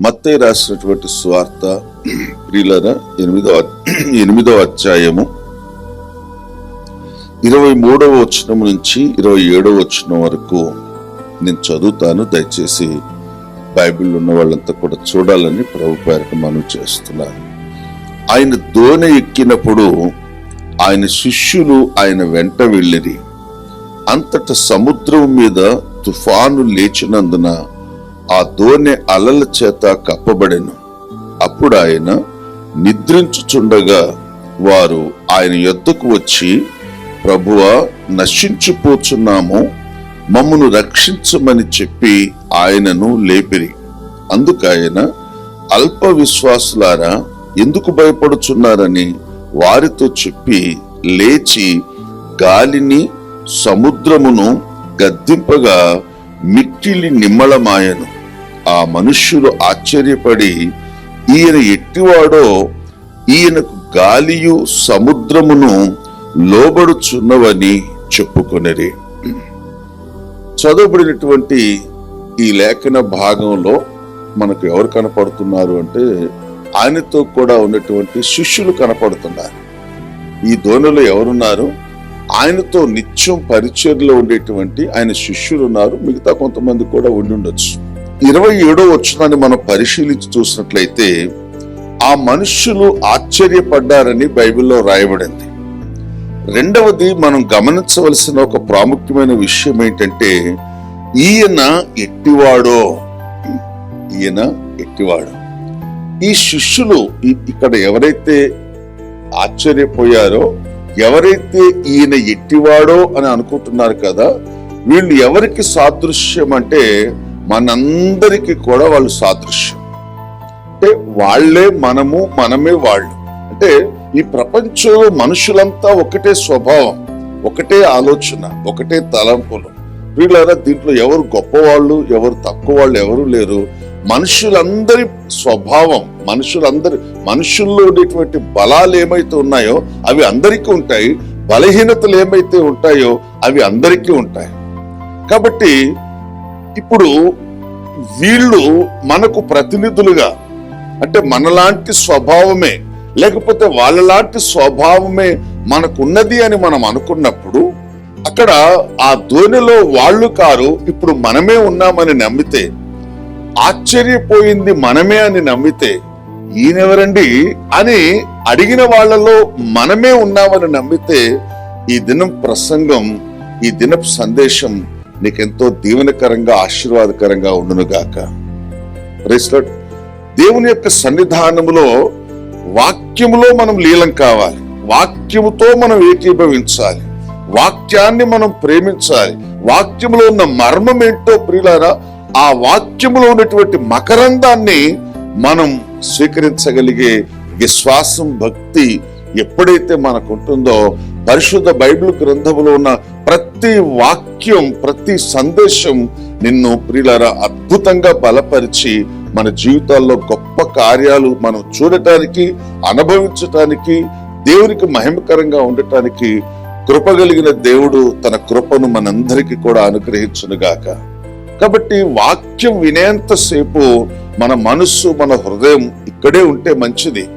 మత్తయి రాసినటువంటి స్వార్థ ప్రియులరా ఎనిమిదో ఎనిమిదో అధ్యాయము ఇరవై మూడవ వచనం నుంచి ఇరవై ఏడవ వచనం వరకు నేను చదువుతాను. దయచేసి బైబిల్ ఉన్న వాళ్ళంతా కూడా చూడాలని ప్రభు పేరట మనం చేస్తున్నారు ఆయన దోణి ఎక్కినప్పుడు ఆయన శిష్యులు ఆయన వెంట వెళ్ళిరి. అంతట సముద్రం మీద తుఫాను లేచినందున ఆ దోణి అలల చేత కప్పబడెను. అప్పుడు ఆయన నిద్రించుచుండగా వారు ఆయన యొద్దకు వచ్చి ప్రభువ నశించిపోచున్నాము మమ్మను రక్షించమని చెప్పి ఆయనను లేపిరి. అందుకాయన అల్ప విశ్వాసులారా ఎందుకు భయపడుచున్నారని వారితో చెప్పి లేచి గాలిని సముద్రమును గద్దింపగా మిక్కిలి నిమ్మళమాయను ఆ మనుష్యులు ఆశ్చర్యపడి ఈయన ఎట్టివాడో ఈయనకు గాలియు సముద్రమును లోబడుచున్నవని చెప్పుకొనిరి. చదవబడినటువంటి ఈ లేఖన భాగంలో మనకు ఎవరు కనపడుతున్నారు అంటే ఆయనతో కూడా ఉన్నటువంటి శిష్యులు కనపడుతున్నారు. ఈ దోణలో ఎవరున్నారు? ఆయనతో నిత్యం పరిచర్లో ఉండేటువంటి ఆయన శిష్యులు ఉన్నారు. మిగతా కొంతమంది కూడా ఉండి ఉండొచ్చు ఇరవై ఏడో వచ్చినాన్ని మనం పరిశీలించి చూసినట్లయితే ఆ మనుష్యులు ఆశ్చర్యపడ్డారని బైబిల్లో రాయబడింది. రెండవది మనం గమనించవలసిన ఒక ప్రాముఖ్యమైన విషయం ఏంటంటే ఈయన ఎట్టివాడో. ఈయన ఎట్టివాడు. ఈ శిష్యులు ఇక్కడ ఎవరైతే ఆశ్చర్యపోయారో ఎవరైతే ఈయన ఎట్టివాడో అని అనుకుంటున్నారు కదా వీళ్ళు ఎవరికి సాదృశ్యం అంటే మనందరికీ కూడా వాళ్ళు సాదృశ్యం. అంటే వాళ్ళే మనము మనమే వాళ్ళు. అంటే ఈ ప్రపంచంలో మనుషులంతా ఒకటే స్వభావం ఒకటే ఆలోచన ఒకటే తలంపులు. వీళ్ళారా దీంట్లో ఎవరు గొప్పవాళ్ళు ఎవరు తక్కువ వాళ్ళు ఎవరు లేరు. మనుషులందరి స్వభావం మనుషులందరి మనుషుల్లో ఉండేటువంటి బలాలు ఏమైతే ఉన్నాయో అవి అందరికీ ఉంటాయి. బలహీనతలు ఏమైతే ఉంటాయో అవి అందరికీ ఉంటాయి. కాబట్టి ఇప్పుడు వీళ్ళు మనకు ప్రతినిధులుగా అంటే మనలాంటి స్వభావమే లేకపోతే వాళ్ళలాంటి స్వభావమే మనకున్నది అని మనం అనుకున్నప్పుడు అక్కడ ఆ ధోనిలో వాళ్ళు కారు ఇప్పుడు మనమే ఉన్నామని నమ్మితే ఆశ్చర్యపోయింది మనమే అని నమ్మితే ఈయనెవరండి అని అడిగిన వాళ్ళలో మనమే ఉన్నామని నమ్మితే ఈ దినం ప్రసంగం ఈ దినపు సందేశం నీకెంతో దీవెనకరంగా ఆశీర్వాదకరంగా ఉండునుగాక. గాక దేవుని యొక్క సన్నిధానములో వాక్యములో మనం లీలం కావాలి. వాక్యముతో మనం ఏకీభవించాలి. వాక్యాన్ని మనం ప్రేమించాలి. వాక్యములో ఉన్న మర్మం ఏంటో ప్రియులారా ఆ వాక్యములో ఉన్నటువంటి మకరందాన్ని మనం స్వీకరించగలిగే విశ్వాసం భక్తి ఎప్పుడైతే మనకు ఉంటుందో పరిశుద్ధ బైబిల్ గ్రంథములో ఉన్న ప్రతి వాక్యం ప్రతి సందేశం నిన్ను ప్రియులరా అద్భుతంగా బలపరిచి మన జీవితాల్లో గొప్ప కార్యాలు మనం చూడటానికి అనుభవించటానికి దేవునికి మహిమకరంగా ఉండటానికి కృప కలిగిన దేవుడు తన కృపను మనందరికీ కూడా అనుగ్రహించునుగాక. కాబట్టి వాక్యం వినేంతసేపు మన మనస్సు మన హృదయం ఇక్కడే ఉంటే మంచిది.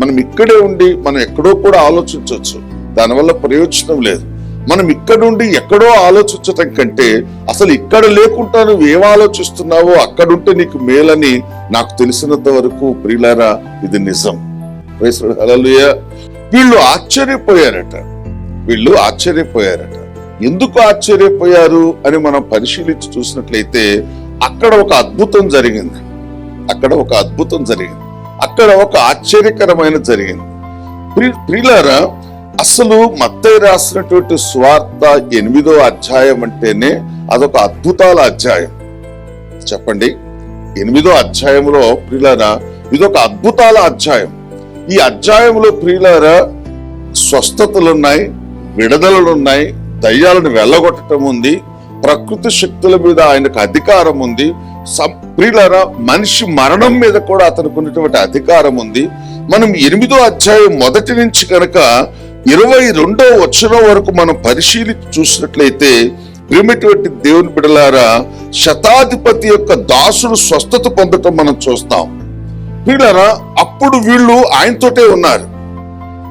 మనం ఇక్కడే ఉండి మనం ఎక్కడో కూడా ఆలోచించవచ్చు. దానివల్ల ప్రయోజనం లేదు. మనం ఇక్కడ నుండి ఎక్కడో ఆలోచించటం కంటే అసలు ఇక్కడ లేకుండా నువ్వు ఏం ఆలోచిస్తున్నావో అక్కడుంటే నీకు మేలని నాకు తెలిసినంత వరకు ప్రియులారా ఇది నిజం. వీళ్ళు ఆశ్చర్యపోయారట. వీళ్ళు ఆశ్చర్యపోయారట. ఎందుకు ఆశ్చర్యపోయారు అని మనం పరిశీలించి చూసినట్లయితే అక్కడ ఒక అద్భుతం జరిగింది. అక్కడ ఒక అద్భుతం జరిగింది. అక్కడ ఒక ఆశ్చర్యకరమైన జరిగింది. ప్రియులారా అసలు మత్తయ్య రాసినటువంటి స్వార్థ ఎనిమిదో అధ్యాయం అంటేనే అదొక అద్భుతాల అధ్యాయం. చెప్పండి? ఎనిమిదో అధ్యాయంలో ప్రియులారా ఇదొక అద్భుతాల అధ్యాయం. ఈ అధ్యాయంలో ప్రియులారా స్వస్థతలున్నాయి విడుదలలున్నాయి దయ్యాలను వెళ్ళగొట్టడం ఉంది ప్రకృతి శక్తుల మీద ఆయనకు అధికారం ఉంది సం- ప్రియులారా మనిషి మరణం మీద కూడా అతనికి ఉన్నటువంటి అధికారం ఉంది. మనం ఎనిమిదో అధ్యాయం మొదటి నుంచి కనుక ఇరవై రెండో వచనం వరకు మనం పరిశీలించి చూసినట్లయితే ప్రేమటువంటి దేవుని బిడలారా శతాధిపతి యొక్క దాసుడు స్వస్థత పొందటం మనం చూస్తాం. వీళ్ళరా అప్పుడు వీళ్ళు ఆయనతోటే ఉన్నారు.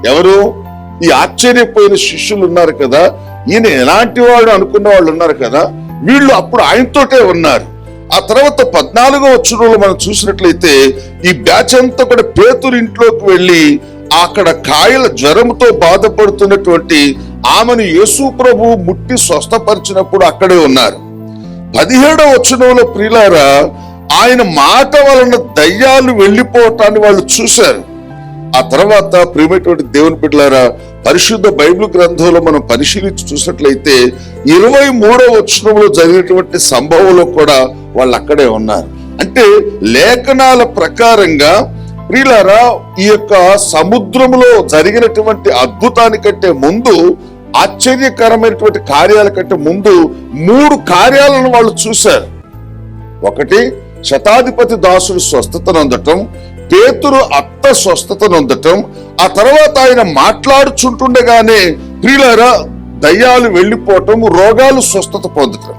ఎవరు? ఈ ఆశ్చర్యపోయిన శిష్యులు ఉన్నారు కదా. ఈయన ఎలాంటి వాడు అనుకున్న వాళ్ళు ఉన్నారు కదా. వీళ్ళు అప్పుడు ఆయనతోటే ఉన్నారు. ఆ తర్వాత పద్నాలుగో వచ్చరంలో మనం చూసినట్లయితే ఈ బ్యాచ్ అంతా కూడా పేతురు ఇంట్లోకి వెళ్ళి అక్కడ కాయల జ్వరంతో బాధపడుతున్నటువంటి ఆమెను యేసు ప్రభు ముట్టి స్వస్థపరిచినప్పుడు అక్కడే ఉన్నారు. పదిహేడవ వచనంలో ప్రియులారా ఆయన మాట వలన దయ్యాలు వెళ్ళిపోవటాన్ని వాళ్ళు చూశారు. ఆ తర్వాత ప్రియమైనటువంటి దేవుని బిడ్డలారా పరిశుద్ధ బైబిల్ గ్రంథంలో మనం పరిశీలించి చూసినట్లయితే ఇరవై మూడవ వచనంలో జరిగినటువంటి సంభవంలో కూడా వాళ్ళు అక్కడే ఉన్నారు. అంటే లేఖనాల ప్రకారంగా ప్రియులారా ఈ యొక్క సముద్రంలో జరిగినటువంటి అద్భుతానికంటే ముందు ఆశ్చర్యకరమైనటువంటి కార్యాల కంటే ముందు మూడు కార్యాలను వాళ్ళు చూశారు. ఒకటి శతాధిపతి దాసుడు స్వస్థత నొందటం పేతురు అత్త స్వస్థత నొందటం ఆ తర్వాత ఆయన మాట్లాడుచుంటుండగానే ప్రియులారా దయ్యాలు వెళ్ళిపోవటం రోగాలు స్వస్థత పొందటం.